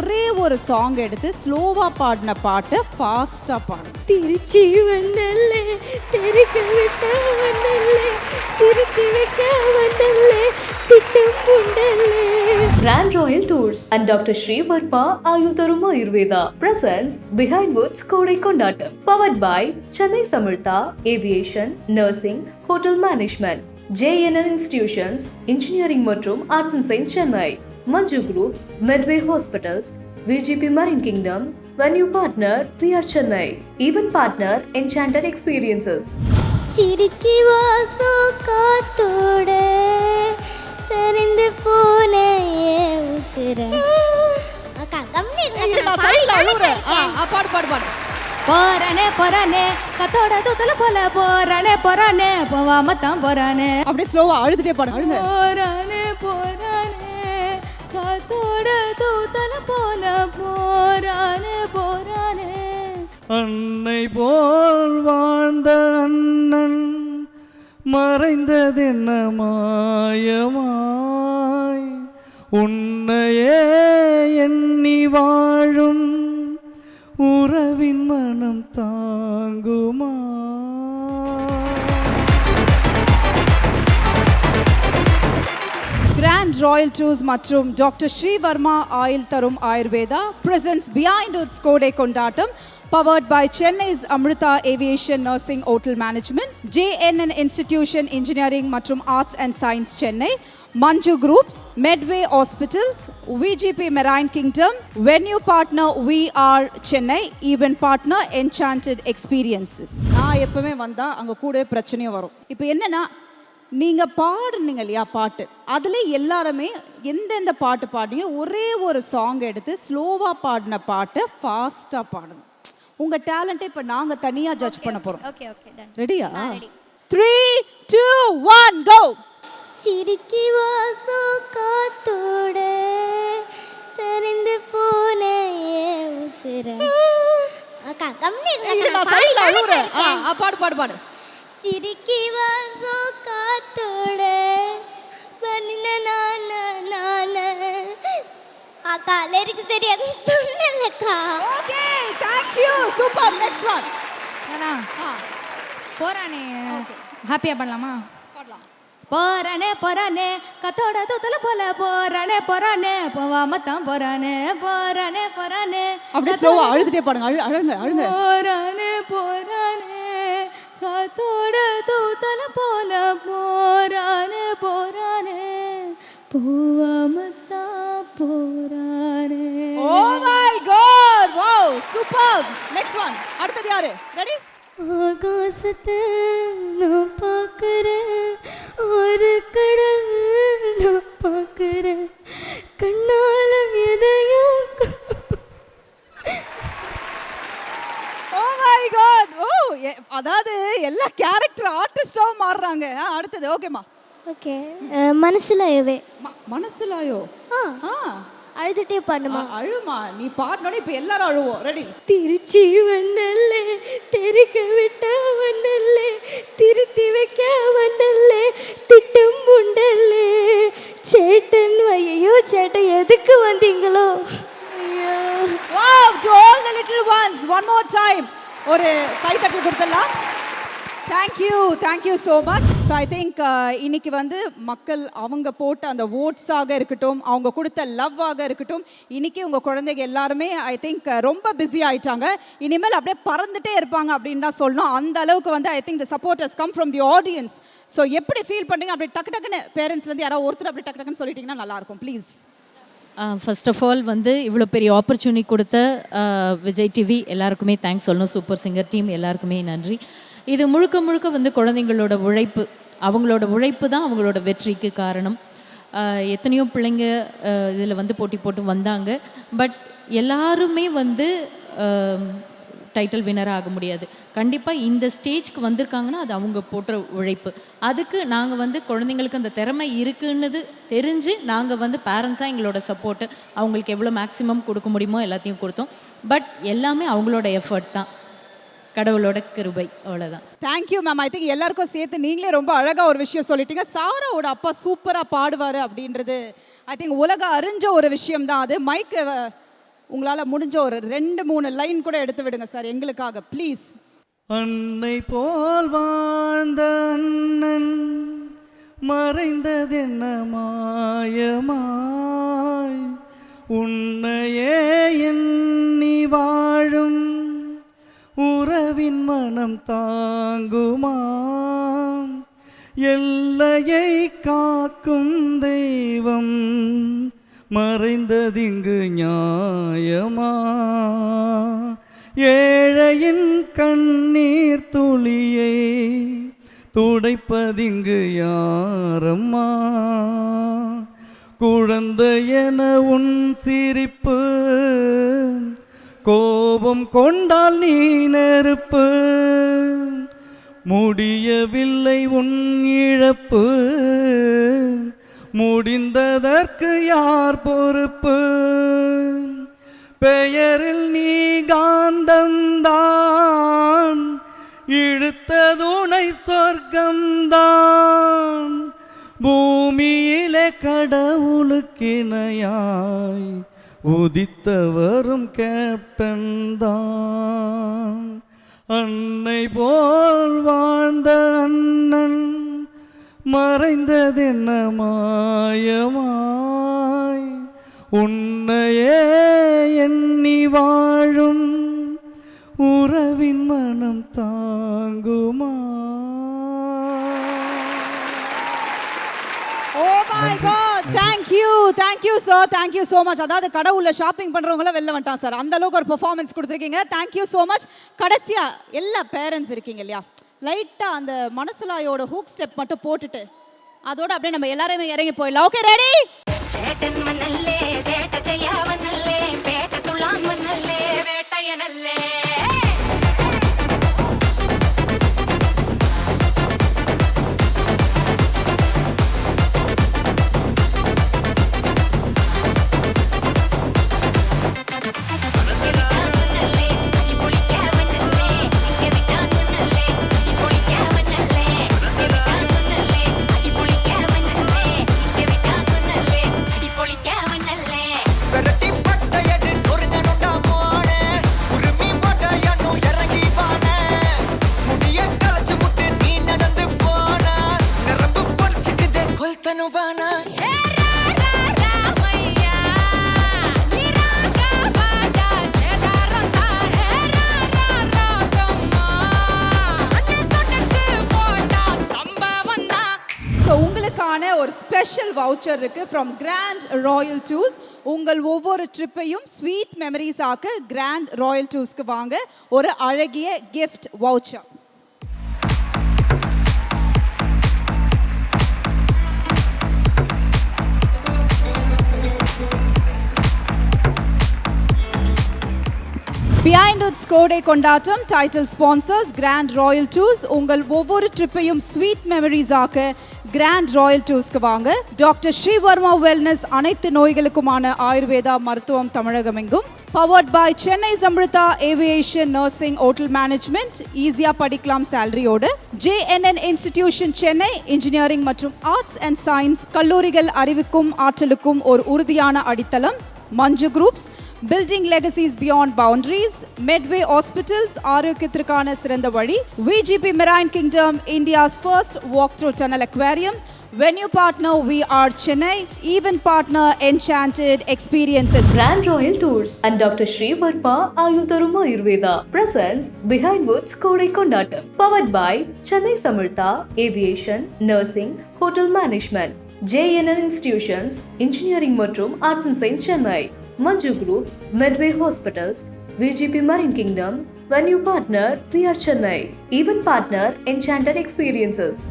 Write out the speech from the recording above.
ஒரே ஒரு சாங் எடுத்து ஸ்லோவா பாடின பாட்டை ஃபாஸ்டா பாடு திருச்சி வந்தல்லே தெருக்க விட்ட வந்தல்லே திருத்தி வைக்க வந்தல்லே திட்டம் உண்டல்லே Grand Royal Tours and Dr. Sri Varma Ayutharum Ayurveda presents Behind Woods Kodai Kondatam. Powered by Chennai Samartha Aviation, Nursing, Hotel Management, JNN Institutions, Engineering மற்றும் Arts and Science Chennai, Manju Groups, Medway Hospitals, VGP Marine Kingdom, Venue Partner PR Chennai, Event Partner Enchanted Experiences. சிரிக்கி வாசோ காத்தோட தெரிந்து போன உசிர அக்கா கம்மி பாடு பாடு பாடு போறானே போறானே கத்தோட தூத்தல போல போறானே போறானே போவாம தான் போறானே அப்படியே ஸ்லோவா அழுதுட்டே பாடு போறானே போறானே தூத்தல போல போறானே போறானே. அன்னை போல் வாழ்ந்த அண்ணன் மறைந்ததென்ன மாயமாய் உன்னையே எண்ணி வாழும் உறவின் மனம் தான். அண்ட் ராயல் டூஸ் மற்றும் டாக்டர் ஸ்ரீவர்மா ஆயில் தரும் ஆயுர்வேதா பிரசன்ஸ் பியாண்ட் கோடை கொண்டாட்டம் powered by Chennai's Amrita aviation nursing hotel management JNN institution engineering மற்றும் arts and science Chennai Manju groups Medway hospitals VGP marine kingdom venue partner V R Chennai event partner enchanted experiences நான் எப்பவுமே வந்தால் அங்கே கூட பிரச்சனையும் வரும். இப்போ என்னன்னா நீங்க பாடுனீங்க இல்லையா பாட்டு? அதுல எல்லாருமே எந்தெந்த பாட்டு பாடுனீங்க ஒரே ஒரு சாங் எடுத்து ஸ்லோவா பாடின பாட்டை ஃபாஸ்டா பாடணும். உங்க டேலண்ட்டை இப்ப நாங்க தனியா ஜட்ஜ் பண்ண போறோம். ஓகே ஓகே ரெடியா த்ரீ டூ ஒன் கோ சிரிக்கி வாசோ காத்தோட தெரிந்து போன உசிர அக்கா கம்மி பாடு பாடு பாடு. சிரிக்கி வாசோ காத்தோட அக்கா லிரிக்ஸ் தெரியாது. சொன்னலக்கா okay thank you super next one அண்ணா, போறானே. ஹாப்பியா பண்ணலாமா பாடலாம்? போறானே போறானே கத்தோட தூத்தல போல போறானே போறானே போவாம தான் போறானே போறானே போறானே. அப்படியே ஸ்லோவா அழுதுட்டே பாடுங்க அழு அழுங்க அழுங்க. போறானே போறானே கத்தோட தூத்தல போல போறானே போறானே போவாம சூப்பர் நெக்ஸ்ட் ஒன் அடுத்தது யாரு? ரெடி ஆகாசத்தை நான் பார்க்கிறேன் ஒரு கடல் நான் பார்க்கிறேன் கண்ணால எதையும் ஓ மை காட் ஓ அதாவது எல்லா கேரக்டர் ஆர்டிஸ்டாவும் மாறுறாங்க. அடுத்தது. ஓகேம்மா ஓகே மனசுல எவே ம- மனசுலாயோ? ஆ. ஆ. அழுதுட்டே பண்ணுமா? அழுமா. நீ பாடினோட இப்ப எல்லாரும் அழுவோம். ரெடி திருச்சி வண்ணல்லே தெருக்க விட்ட வண்ணல்லே திருத்தி வைக்க வண்ணல்லே திட்டம் உண்டல்லே. சேட்டன் ஐயோ சேட்டை எதுக்கு வந்தீங்களோ? ஐயோ. Wow to all the little ones one more time ஒரு கைத்தட்டல் கொடுத்துடலாம். Thank you thank you so much so I think இன்னைக்கு வந்து மக்கள் அவங்க போட்ட அந்த ஓட்ஸாக இருக்கட்டும் அவங்க கொடுத்த லவ்வாக இருக்கட்டும் இன்னைக்கு உங்கள் குழந்தைங்க எல்லாருமே ஐ திங்க் uh, ரொம்ப பிஸி ஆயிட்டாங்க. இனிமேல் அப்படியே பறந்துட்டே இருப்பாங்க அப்படின்னு தான் சொல்லணும். அந்த அளவுக்கு வந்து I think the supporters come from the audience so எப்படி ஃபீல் பண்ணுறீங்க அப்படி டக்கு டக்குன்னு பேரண்ட்ஸ்லேருந்து யாராவது ஒருத்தர் அப்படி டக்கு டக்குன்னு சொல்லிட்டீங்கன்னா நல்லாயிருக்கும் please first uh, of all வந்து இவ்வளோ பெரிய ஆப்பர்ச்சுனிட்டி கொடுத்த uh, விஜய் டிவி எல்லாருக்குமே தேங்க்ஸ் சொல்லணும். சூப்பர் சிங்கர் டீம் எல்லாருக்குமே நன்றி. இது முழுக்க முழுக்க வந்து குழந்தைங்களோட உழைப்பு. அவங்களோட உழைப்பு தான் அவங்களோட வெற்றிக்கு காரணம். எத்தனையோ பிள்ளைங்க இதில் வந்து போட்டி போட்டு வந்தாங்க. பட் எல்லாருமே வந்து டைட்டில் வினர் ஆக முடியாது. கண்டிப்பாக இந்த ஸ்டேஜ்க்கு வந்திருக்காங்கன்னா அது அவங்க போட்ட உழைப்பு. அதுக்கு நாங்கள் வந்து குழந்தைங்களுக்கு அந்த திறமை இருக்குன்னு தெரிஞ்சு நாங்கள் வந்து பேரண்ட்ஸாக எங்களோட சப்போர்ட்டு அவங்களுக்கு எவ்வளோ மேக்ஸிமம் கொடுக்க முடியுமோ எல்லாத்தையும் கொடுத்தோம். பட் எல்லாமே அவங்களோட எஃபர்ட் தான். கடவுளோட கிருபை அவ்வளோதான் தேங்க்யூ மேம் ஐ திங்க் எல்லாருக்கும் சேர்த்து நீங்களே ரொம்ப அழகா ஒரு விஷயம் சொல்லிட்டீங்க. சாராவோட அப்பா சூப்பரா பாடுவாரு அப்படின்றது ஐ திங்க் உலக அறிஞ்ச ஒரு விஷயம் தான் அது மைக்கு உங்களால் முடிஞ்ச ஒரு ரெண்டு மூணு லைன் கூட எடுத்து விடுங்க சார் எங்களுக்காக ப்ளீஸ் அன்னை போல் வாழ்ந்த அண்ணன் மறைந்ததென்ன மாயமாய் உன்னையே எண்ணி வாழும் உறவின் மனம் தாங்குமா எல்லையை காக்கும் தெய்வம் மறைந்ததிங்கு நியாயமா. ஏழையின் கண்ணீர் துளியை துடைப்பதிங்கு யாரம்மா. குழந்தையென உன் சிரிப்பு கோபம் கொண்டால் நீ நெருப்பு. முடியவில்லை உன் இழப்பு. முடிந்ததற்கு யார் பொறுப்பு? பெயரில் நீ காந்தந்தான். இழுத்ததுனை சொர்க்கம்தான் பூமியிலே கடவுளுக்கிணையாய். உதித்தவரும் கேப்டன் தான். அன்னை போல் வாழ்ந்த அண்ணன் மறைந்ததென்ன மாயமாய் உன்னையே எண்ணி வாழும் உறவின் மனம் தாங்குமா? Thank you thank you sir thank you so much அதாவது கடவுளில் ஷாப்பிங் பண்ணுறவங்கள வெளில வந்துட்டான் சார் அந்த அளவுக்கு ஒரு பெர்ஃபார்மன்ஸ் கொடுத்துருக்கீங்க. தேங்க் யூ ஸோ மச் கடைசியா எல்லா பேரண்ட்ஸ் இருக்கீங்க இல்லையா? லைட்டாக அந்த மனசுலாயோட ஹூக் ஸ்டெப் மட்டும் போட்டுட்டு அதோட அப்படியே நம்ம எல்லாருமே இறங்கி போயிடலாம். ஓகே ரெடி வவுச்சர் இருக்கு. ஃப்ரம் கிராண்ட் ராயல் டூஸ் உங்கள் ஒவ்வொரு ட்ரிப்பையும் ஸ்வீட் மெமரிஸ் ஆக்க கிராண்ட் ராயல் டூஸ்க்கு வாங்க. ஒரு அழகிய கிஃப்ட் வவுச்சர் பிஹைண்ட் உட்ஸ் கோடை கொண்டாட்டம் title sponsors grand royal tours உங்கள் ஒவ்வொரு ட்ரிப்பையும் ஸ்வீட் மெமரிஸ் ஆக்க கிராண்ட் ராயல் டூஸ்க்கு வாங்க. டாக்டர் ஸ்ரீவர்மா வெல்னஸ் அனைத்து நோய்களுக்குமான ஆயுர்வேதா மருத்துவம் தமிழகம் எங்கும் powered by Chennai Samrutha aviation nursing hotel management ஈஸியாக படிக்கலாம் சேலரியோடு ஜேஎன்என் இன்ஸ்டிடியூஷன் சென்னை இன்ஜினியரிங் மற்றும் ஆர்ட்ஸ் அண்ட் சயின்ஸ் கல்லூரிகள் அறிவுக்கும் ஆற்றலுக்கும் ஒரு உறுதியான அடித்தளம். Manju groups building legacies beyond boundaries Medway hospitals ஆரோக்கியத்திற்கான சிறந்த வழி VGP marine kingdom India's first walk through tunnel aquarium venue partner V R Chennai event partner enchanted experiences Grand Royal Tours and Dr. Sri Varma Ayutharum Ayurveda presents Behind Woods Kodai Kondatam. Powered by Chennai Samartha Aviation, Nursing, Hotel Management, JNN Institutions, Engineering மற்றும் Arts and Science Chennai, Manju Groups, Medway Hospitals, VGP Marine Kingdom, Venue Partner, We Chennai, even Partner, Enchanted Experiences.